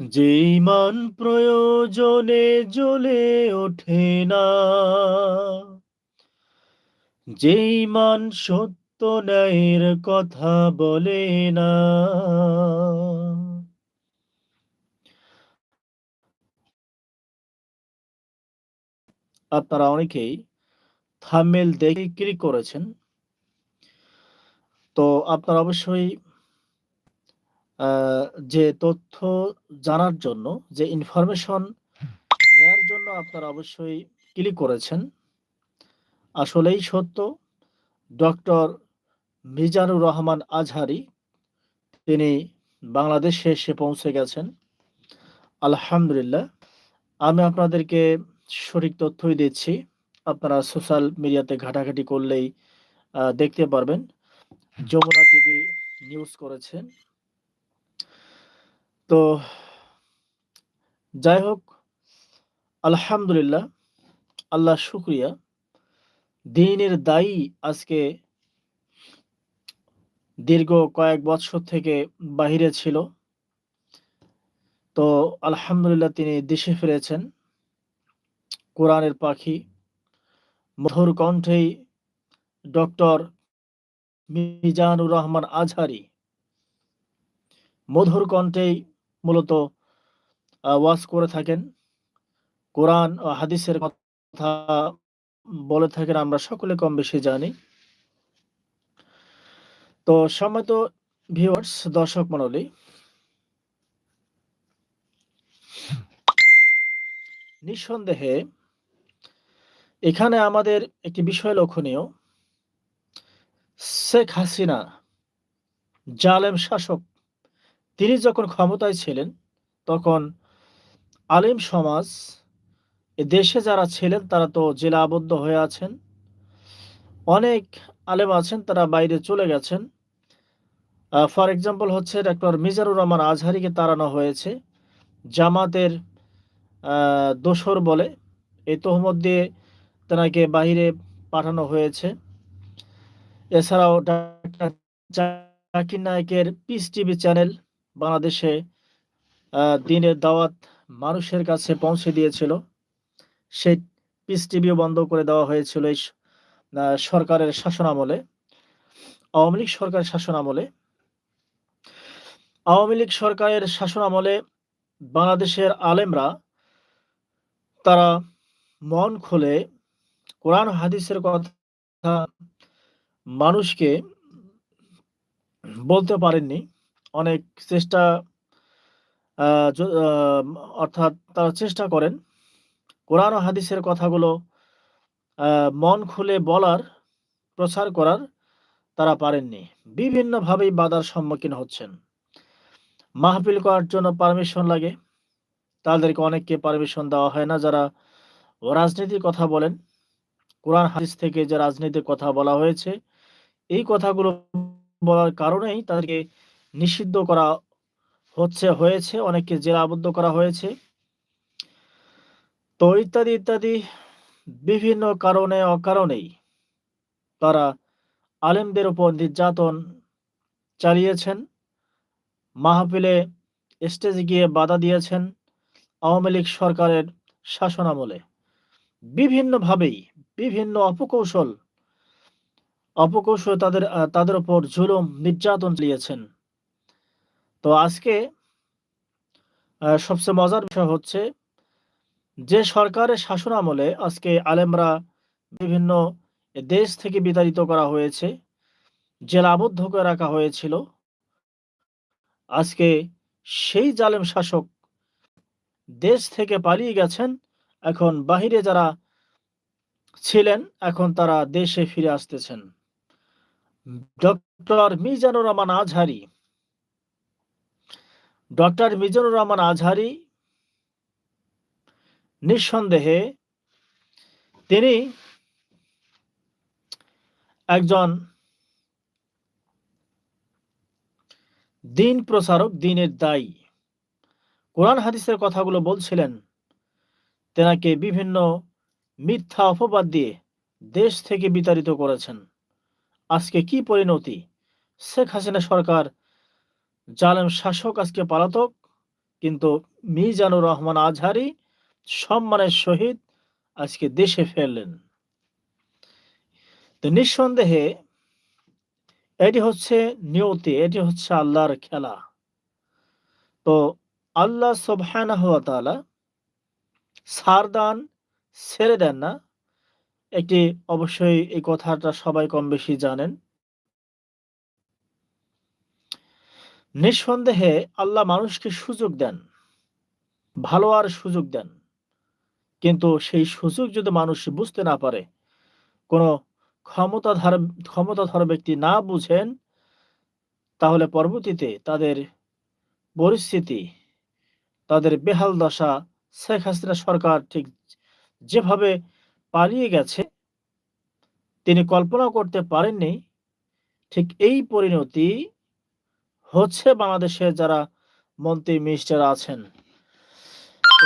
যে ইমান প্রয়োজনে জ্বলে ওঠে না যে ইমান সত্য ন্যায়ের কথা বলে না আপনারা অনেকেই থামেল দেখে ক্লিক করেছেন। তো আপনারা অবশ্যই যে তথ্য জানার জন্য যে ইনফরমেশন নেয়ার জন্য আপনারা অবশ্যই ক্লিক করেছেন। আসলেই সত্য ডক্টর মিজানুর রহমান আজহারি তিনি বাংলাদেশে এসে পৌঁছে গেছেন। আলহামদুলিল্লাহ। আমি আপনাদেরকে সঠিক তথ্যই দিচ্ছি। আপনারা সোশ্যাল মিডিয়াতে ঘাটাঘাটি করলেই দেখতে পারবেন। যমুনা টিভি নিউজ করেছেন। তো যাই হোক, আলহামদুলিল্লাহ, আল্লাহ শুক্রিয়া। দিনের দায়ী আজকে দীর্ঘ কয়েক বছর থেকে বাহিরে ছিল। তো আলহামদুলিল্লাহ তিনি দেশে ফিরেছেন। কোরআনের পাখি, মধুর কণ্ঠেই ডক্টর মিজানুর রহমান আজহারি, মধুর কণ্ঠেই মূলত ওয়াজ করে থাকেন। কোরআন ও হাদিসের কথা বলে থাকেন, আমরা সকলে কম বেশি জানি। তো সম্মত ভিউয়ার্স দর্শক মণ্ডলী, নিঃসন্দেহে এখানে আমাদের একটি বিষয় লক্ষণীয়। শেখ হাসিনা জালেম শাসক তিনি যখন ক্ষমতায় ছিলেন, তখন আলিম সমাজ দেশে যারা ছিলেন, তারা তো জেলা আবদ্ধ হয়ে আছেন। অনেক আলেম আছেন, তারা বাইরে চলে গেছেন। ফর এক্সাম্পল হচ্ছে ডক্টর মিজানুর রহমান আজহারিকে তাড়ানো হয়েছে। জামাতের দোসর বলে এই তহমত দিয়ে তেনাকে বাহিরে পাঠানো হয়েছে। এছাড়াও ডাক্তার জাকির নায়কের পিস টিভি চ্যানেল বাংলাদেশে দিনের দাওয়াত মানুষের কাছে পৌঁছে দিয়েছিল। সেই পিস টিভিও বন্ধ করে দেওয়া হয়েছিল এই সরকারের শাসন আমলে। আওয়ামী লীগ সরকারের শাসন আমলে। আওয়ামী লীগ সরকারের শাসন আমলে বাংলাদেশের আলেমরা তারা মন খুলে কোরআন হাদিসের কথা মানুষকে বলতে পারেননি। অনেক চেষ্টা অর্থাৎ তারা চেষ্টা করেন। কোরআন ও হাদিসের কথাগুলো মন খুলে বলার, প্রচার করার তারা পারেননি। বিভিন্নভাবেই বাধার সম্মুখীন হচ্ছেন। মাহফিল করার জন্য পারমিশন লাগে। তাদেরকে অনেককে পারমিশন দেওয়া হয় না, যারা রাজনীতির কথা বলেন। কোরআন, হাদিস থেকে যে রাজনীতির কথা বলা হয়েছে, এই কথাগুলো বলার কারণেই তাদেরকে নিষিদ্ধ করা হচ্ছে, হয়েছে, অনেককে জেলা আবদ্ধ করা হয়েছে। তো ইত্যাদি ইত্যাদি বিভিন্ন কারণে অকারণেই তারা আলেমদের উপর নির্যাতন চালিয়েছেন, মাহফিলে স্টেজে গিয়ে বাধা দিয়েছেন আওয়ামী লীগ সরকারের শাসনামলে। বিভিন্নভাবেই, বিভিন্ন অপকৌশল অপকৌশল তাদের তাদের উপর জুলুম, নির্যাতন চালিয়েছেন। তো আজকে সবচেয়ে মজার বিষয় হচ্ছে যে সরকারের শাসন আমলে আজকে আলেমরা বিভিন্ন দেশ থেকে বিতাড়িত করা হয়েছে, জেলা আবদ্ধ করে রাখা হয়েছিল। আজকে সেই জালেম শাসক দেশ থেকে পালিয়ে গেছেন, এখন বাহিরে যারা ছিলেন, এখন তারা দেশে ফিরে আসতেছেন। ডক্টর মিজানুর রহমান আজহারি ডক্টর মিজানুর রহমান আজহারি, নিঃসন্দেহে তিনি একজন দিন প্রচারক দিনের দায়ী। কোরআন হাদিসের কথাগুলো বলছিলেন, তেনাকে বিভিন্ন মিথ্যা অপবাদ দিয়ে দেশ থেকে বিতাড়িত করেছেন। আজকে কি পরিণতি? শেখ হাসিনা সরকার জালেম শাসক আজকে পালাতক, কিন্তু মিজানুর রহমান আজহারি সম্মানের সহিত আজকে দেশে ফেললেন তো নিঃসন্দেহে এটি হচ্ছে নিয়তি, এটি হচ্ছে আল্লাহর খেলা। তো আল্লাহ সুবহানাহু ওয়া তাআলা ছাড় দান ছেড়ে দেন না। একটি অবশ্যই এই কথাটা সবাই কম বেশি জানেন। নিঃসন্দেহে আল্লাহ মানুষকে সুযোগ দেন, ভালো আর সুযোগ দেন। কিন্তু সেই সুযোগ যদি মানুষ বুঝতে না পারে, কোনো ক্ষমতাধার, ক্ষমতাধর ব্যক্তি না বুঝেন, তাহলে পরবর্তীতে তাদের পরিস্থিতি, তাদের বেহাল দশা শেখ হাসিনা সরকার ঠিক যেভাবে পালিয়ে গেছে, তিনি কল্পনা করতে পারেননি, ঠিক এই পরিণতি হচ্ছে বাংলাদেশে যারা মন্ত্রী মিনিস্টার আছেন।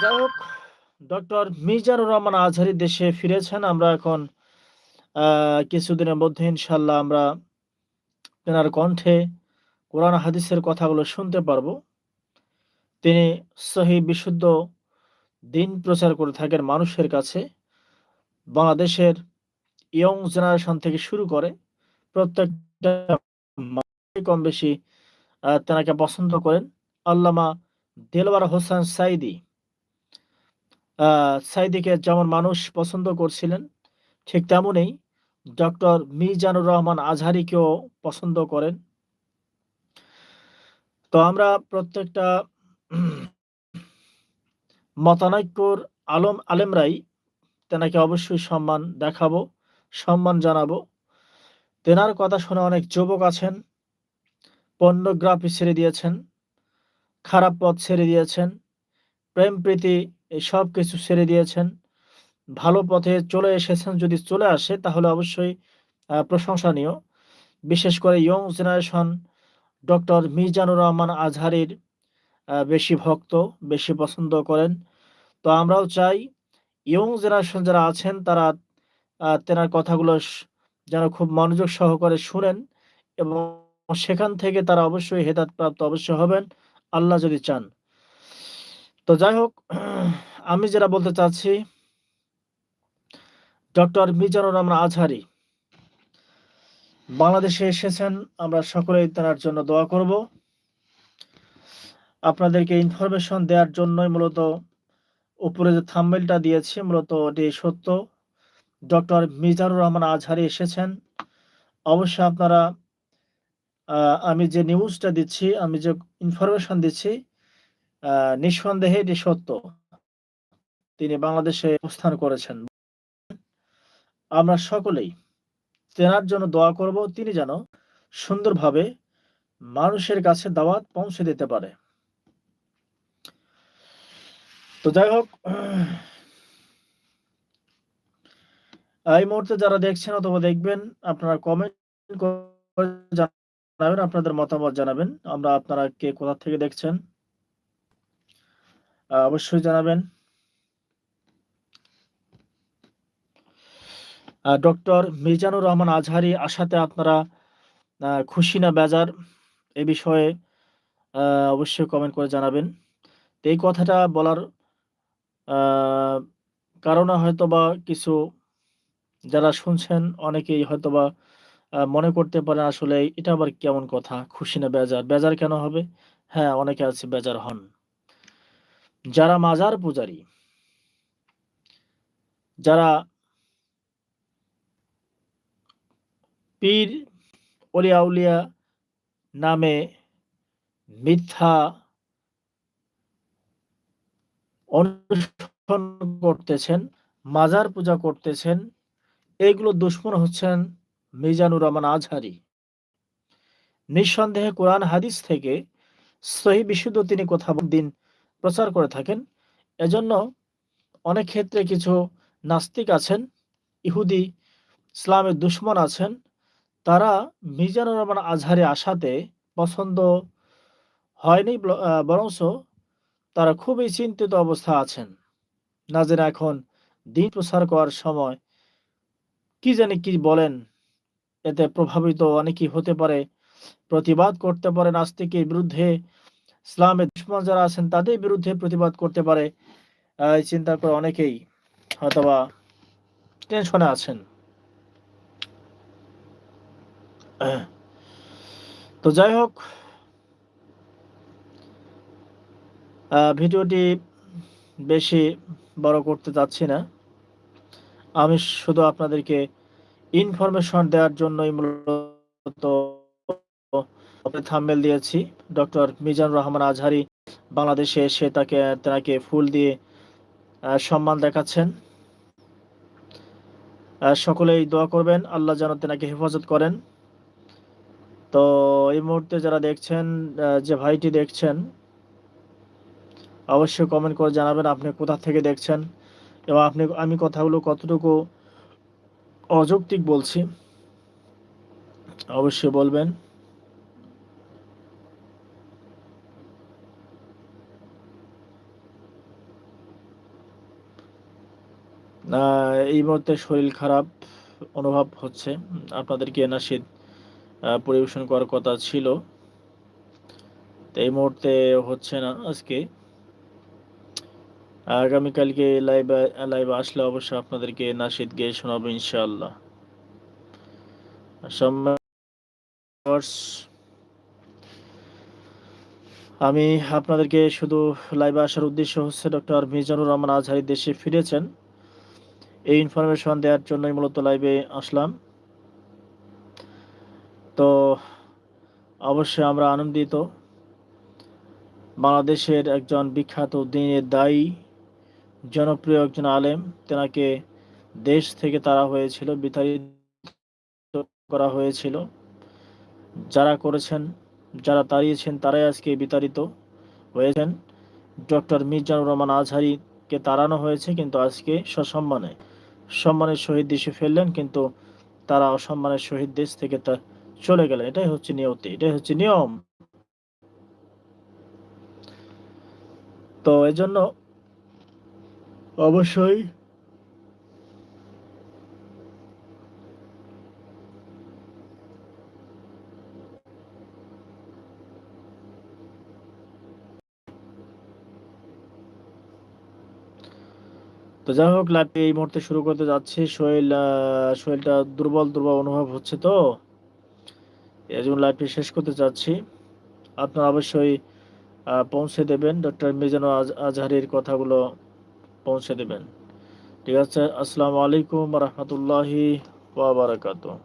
যাই হোক, ডক্টর মিজানুর রহমান আজহারি দেশে ফিরেছেন। আমরা এখন কিছুদিনের মধ্যে ইনশাল্লাহ আমরা তেনার কণ্ঠে কোরআন হাদিসের কথাগুলো শুনতে পারব। তিনি সহি বিশুদ্ধ দিন প্রচার করে থাকেন মানুষের কাছে। বাংলাদেশের ইয়ং জেনারেশন থেকে শুরু করে প্রত্যেকটা কম বেশি তেনাকে পছন্দ করেন আল্লামা দেলওয়ার হোসেন সাইদি। সাইদিকে যেমন মানুষ পছন্দ করছিলেন, ঠিক তেমনই ডক্টর মিজানুর রহমান আজহারিকেও পছন্দ করেন। তো আমরা প্রত্যেকটা মতানৈক্যর আলম, আলেমরাই তেনাকে অবশ্যই সম্মান দেখাবো, সম্মান জানাব। তেনার কথা শুনে অনেক যুবক আছেন পর্নোগ্রাফি ছেড়ে দিয়েছেন, খারাপ পথ ছেড়ে দিয়েছেন, প্রেম প্রীতি এই সব কিছু ছেড়ে দিয়েছেন, ভালো পথে চলে এসেছেন যদি চলে আসে তাহলে অবশ্যই প্রশংসনীয়। বিশেষ করে young generation doctor Mizanur Rahman আজহারির বেশি ভক্ত, বেশি পছন্দ করেন। তো আমরাও চাই ইয়ং জেনারেশন যারা আছেন তারা তেনার কথাগুলো যেন খুব মনোযোগ সহকারে শুনেন এবং সেখান থেকে তারা অবশ্যই হেদাত প্রাপ্ত অবশ্যই হবেন। আল্লাহ যদি চান। তো যাই হোক, আমি যেটা বলতে চাচ্ছি, ডক্টর মিজানুর রহমান আজহারি বাংলাদেশে এসেছেন। আমরা সকলেই তার জন্য দোয়া করব। আপনাদেরকে ইনফরমেশন দেওয়ার জন্যই মূলত উপরে যে থাম্বেলটা দিয়েছি, মূলত এটি সত্য। ডক্টর মিজানুর রহমান আজহারি এসেছেন। অবশ্যই আপনারা আমি যে নিউজটা দিচ্ছি, আমি যে ইনফরমেশন দিচ্ছি নিঃসন্দেহে এটি সত্য। তিনি বাংলাদেশে অবস্থান করেছেন। আমরা সকলেই তেনার জন্য দোয়া করব, তিনি যেন সুন্দরভাবে মানুষের কাছে দাওয়াত পৌঁছে দিতে পারে। তো যাই হোক, এই মুহূর্তে যারা দেখছেন অথবা দেখবেন, আপনারা কমেন্ট জানাবেন আপনাদের মতামত জানাবেন। আমরা আপনারা কে কোথা থেকে দেখছেন অবশ্যই জানাবেন। ডক্টর মিজানুর রহমান আজহারি আসাতে আপনারা খুশি না বেজার, এ বিষয়ে অবশ্যই কমেন্ট করে জানাবেন। এই কথাটা বলার কারণে হয়তোবা কিছু যারা শুনছেন, অনেকেই হয়তো বা মনে করতে পারেন আসলে এটা আবার কেমন কথা? খুশি না বেজার? বেজার কেন হবে? হ্যাঁ অনেকে আছে বেজার হন। যারা মাজার পূজারী, যারা পীর অলিয়া উলিয়া নামে মিথ্যা অনুসরণ করতেছেন, মাজার পূজা করতেছেন এইগুলো দুশ্মন হচ্ছেন মিজানুর রহমান আজহারি। নিঃসন্দেহে কোরআন হাদিস থেকে সহি বিশুদ্ধ তিনি কথা দিন প্রচার করে থাকেন। এজন্য অনেক ক্ষেত্রে কিছু নাস্তিক আছেন, ইহুদি, ইসলামের দুশ্মন আছেন, তারা মিজানুর রহমান আজহারে আসাতে পছন্দ হয়নি বরংস তারা খুবই চিন্তিত অবস্থা আছেন। না যেন এখন দিন প্রচার করার সময় কি জানি কি বলেন এতে প্রভাবিত অনেকেই হতে পারে। প্রতিবাদ করতে পারে নাস্তিকের বিরুদ্ধে। ইসলামের দুশ্মন যারা আছেন, তাদের বিরুদ্ধে প্রতিবাদ করতে পারে। চিন্তা করে অনেকেই হয়তোবা টেনশনে আছেন। তো যাই হোক ভিডিওটি বেশি বড় করতে চাচ্ছি না। আমি শুধু আপনাদেরকে ইনফরমেশন দেওয়ার জন্যই মূলত থাম্বেল দিয়েছি। ডক্টর মিজানুর রহমান আজহারি বাংলাদেশে এসে তাকে তাকে ফুল দিয়ে সম্মান দেখাচ্ছেন। সকলেই দোয়া করবেন, আল্লাহ যেন তেনাকে হেফাজত করেন। তো এই মুহূর্তে যারা দেখছেন যে ভাইটি দেখছেন, অবশ্যই কমেন্ট করে জানাবেন, আপনি কোথা থেকে দেখছেন এবং আপনি, আমি কথাগুলো কতটুকু অযৌক্তিক বলছি। অবশ্যই বলবেন। এই মুহূর্তে শরীর খারাপ অনুভব হচ্ছে। আপনাদেরকে আহ, পরিবেশন করার কথা ছিল? তো এই মুহূর্তে হচ্ছে না আজকে। আগামীকালকে লাইভে লাইভে আসলে অবশ্যই আপনাদেরকে নাসিদ গিয়ে শোনাবো ইনশাআল্লাহ। আমি আপনাদেরকে শুধু লাইভে আসার উদ্দেশ্য হচ্ছে ডক্টর মিজানুর রহমান আজহারি দেশে ফিরেছেন। এই ইনফরমেশন দেওয়ার জন্যই মূলত লাইভে আসলাম। তো অবশ্যই আমরা আনন্দিত। বাংলাদেশের একজন বিখ্যাত দিনের দায়ী জনপ্রিয় একজন আলেম। তেনাকে দেশ থেকে তারা হয়েছিল, বিতাড়িত করা হয়েছিল। যারা করেছেন, যারা তাড়িয়েছেন তারাই আজকে বিতাড়িত হয়েছেন। ডক্টর মির্জানুর রহমান আজহারিকে তাড়ানো হয়েছে, কিন্তু আজকে সসম্মানে। সম্মানের শহীদ দেশে ফেললেন কিন্তু তারা অসম্মানের শহীদ দেশ থেকে তা চলে গেলেন। এটাই হচ্ছে নিয়তি, এটাই হচ্ছে নিয়ম। তো এজন্য অবশ্যই। তো যাই হোক লাইভটি এই মুহূর্তে শুরু করতে যাচ্ছি। শরীর শরীরটা দুর্বল দুর্বল অনুভব হচ্ছে তো। এই জন্য লাইভটি শেষ করতে চাচ্ছি আপনারা অবশ্যই পৌঁছে দেবেন। ডক্টর মিজানুর আজ- আজহারির কথাগুলো পৌঁছে দেবেন। ঠিক আছে? আসসালামু আলাইকুম রহমতুল্লাহি ওয়া বারাকাতুহু।